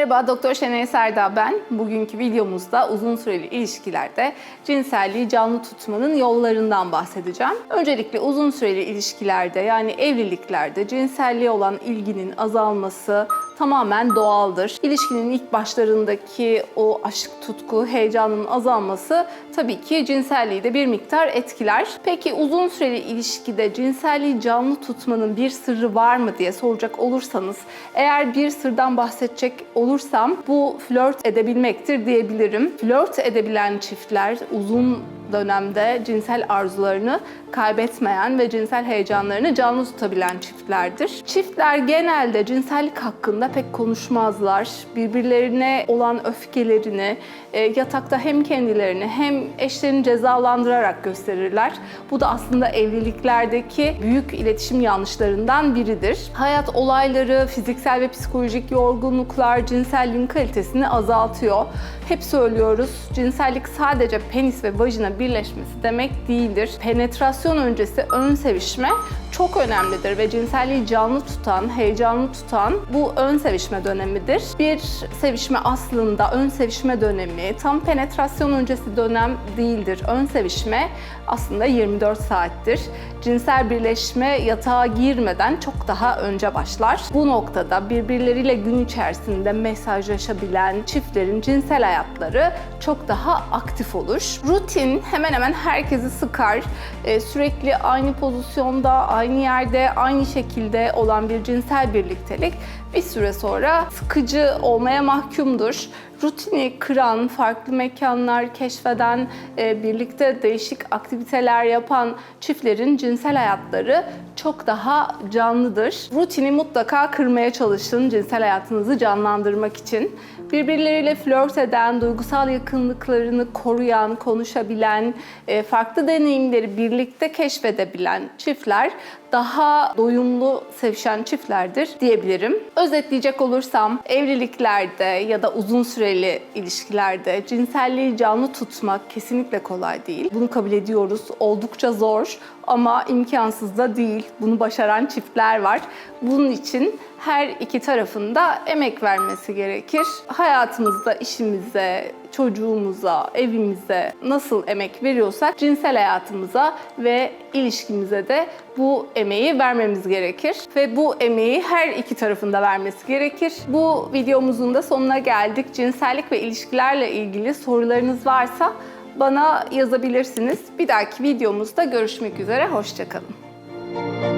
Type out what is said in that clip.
Merhaba, Doktor Şenay Serda ben. Bugünkü videomuzda uzun süreli ilişkilerde cinselliği canlı tutmanın yollarından bahsedeceğim. Öncelikle uzun süreli ilişkilerde yani evliliklerde cinselliğe olan ilginin azalması tamamen doğaldır. İlişkinin ilk başlarındaki o aşk, tutku, heyecanın azalması tabii ki cinselliği de bir miktar etkiler. Peki uzun süreli ilişkide cinselliği canlı tutmanın bir sırrı var mı diye soracak olursanız eğer bir sırdan bahsedecek olursam bu flört edebilmektir diyebilirim. Flört edebilen çiftler uzun dönemde cinsel arzularını kaybetmeyen ve cinsel heyecanlarını canlı tutabilen çiftlerdir. Çiftler genelde cinsellik hakkında pek konuşmazlar. Birbirlerine olan öfkelerini e, yatakta hem kendilerini hem eşlerini cezalandırarak gösterirler. Bu da aslında evliliklerdeki büyük iletişim yanlışlarından biridir. Hayat olayları, fiziksel ve psikolojik yorgunluklar cinselliğin kalitesini azaltıyor. Hep söylüyoruz, cinsellik sadece penis ve vajina birleşmesi demek değildir. Penetrasyon öncesi ön sevişme çok önemlidir ve cinselliği canlı tutan, heyecanlı tutan bu ön sevişme dönemidir. Bir sevişme aslında ön sevişme dönemi tam penetrasyon öncesi dönem değildir. Ön sevişme aslında 24 saattir. Cinsel birleşme yatağa girmeden çok daha önce başlar. Bu noktada birbirleriyle gün içerisinde mesajlaşabilen çiftlerin cinsel hayatları çok daha aktif olur. Rutin hemen hemen herkesi sıkar. Ee, sürekli aynı pozisyonda, aynı yerde, aynı şekilde olan bir cinsel birliktelik bir süre sonra sıkıcı olmaya mahkumdur. Rutini kıran, farklı mekanlar keşfeden, e, birlikte değişik aktiviteler yapan çiftlerin cinsel hayatları çok daha canlıdır. Rutini mutlaka kırmaya çalışın cinsel hayatınızı canlandırmak için. Birbirleriyle flört eden, duygusal yakınlıklarını koruyan, konuşabilen, e, farklı deneyimleri birlikte keşfedebilen çiftler daha doyumlu sevişen çiftlerdir diyebilirim. Özetleyecek olursam evliliklerde ya da uzun süreli ilişkilerde cinselliği canlı tutmak kesinlikle kolay değil. Bunu kabul ediyoruz. Oldukça zor ama imkansız da değil. Bunu başaran çiftler var. Bunun için her iki tarafında emek vermesi gerekir. Hayatımızda, işimize, çocuğumuza, evimize nasıl emek veriyorsak cinsel hayatımıza ve ilişkimize de bu emeği vermemiz gerekir. Ve bu emeği her iki tarafında vermesi gerekir. Bu videomuzun da sonuna geldik. Cinsellik ve ilişkilerle ilgili sorularınız varsa bana yazabilirsiniz. Bir dahaki videomuzda görüşmek üzere. Hoşçakalın.